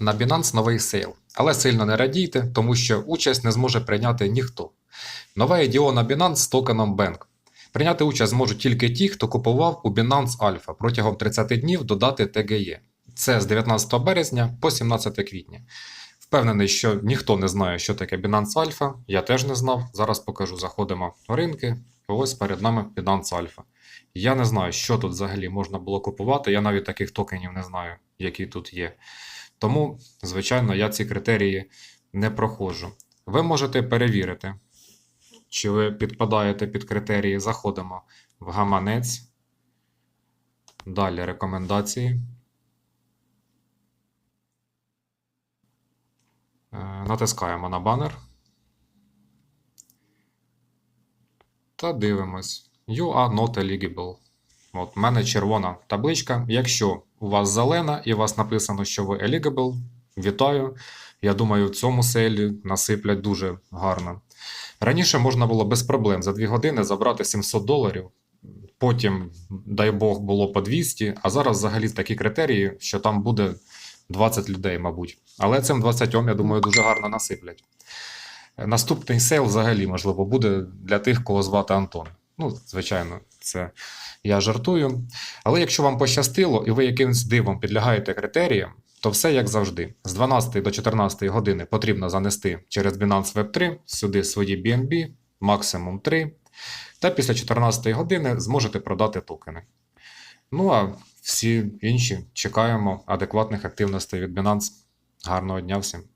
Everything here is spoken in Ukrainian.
На Binance новий сейл. Але сильно не радійте, тому що участь не зможе прийняти ніхто. Нове IDO на Binance з токеном BANK. Прийняти участь зможуть тільки ті, хто купував у Binance Alpha протягом 30 днів до дати ТГЄ. Це з 19 березня по 17 квітня. Впевнений, що ніхто не знає, що таке Binance Alpha. Я теж не знав. Зараз покажу. Заходимо в ринки. Ось перед нами Binance Alpha. Я не знаю, що тут взагалі можна було купувати. Я навіть таких токенів не знаю, які тут є. Тому, звичайно, я ці критерії не проходжу. Ви можете перевірити, чи ви підпадаєте під критерії. Заходимо в гаманець. Далі рекомендації. Е, Натискаємо на банер. Та дивимось. You are not eligible. От, в мене червона табличка. Якщо у вас зелена і у вас написано, що ви eligible, вітаю. Я думаю, в цьому селі насиплять дуже гарно. Раніше можна було без проблем за 2 години забрати 700 доларів. Потім, дай Бог, було по 200, а зараз взагалі такі критерії, що там буде 20 людей, мабуть. Але цим 20, я думаю, дуже гарно насиплять. Наступний сейл взагалі, можливо, буде для тих, кого звати Антон. Ну, звичайно, це я жартую. Але якщо вам пощастило і ви якимось дивом підлягаєте критеріям, то все як завжди. З 12 до 14 години потрібно занести через Binance Web 3 сюди свої BNB, максимум 3. Та після 14 години зможете продати токени. Ну а всі інші чекаємо адекватних активностей від Binance. Гарного дня всім!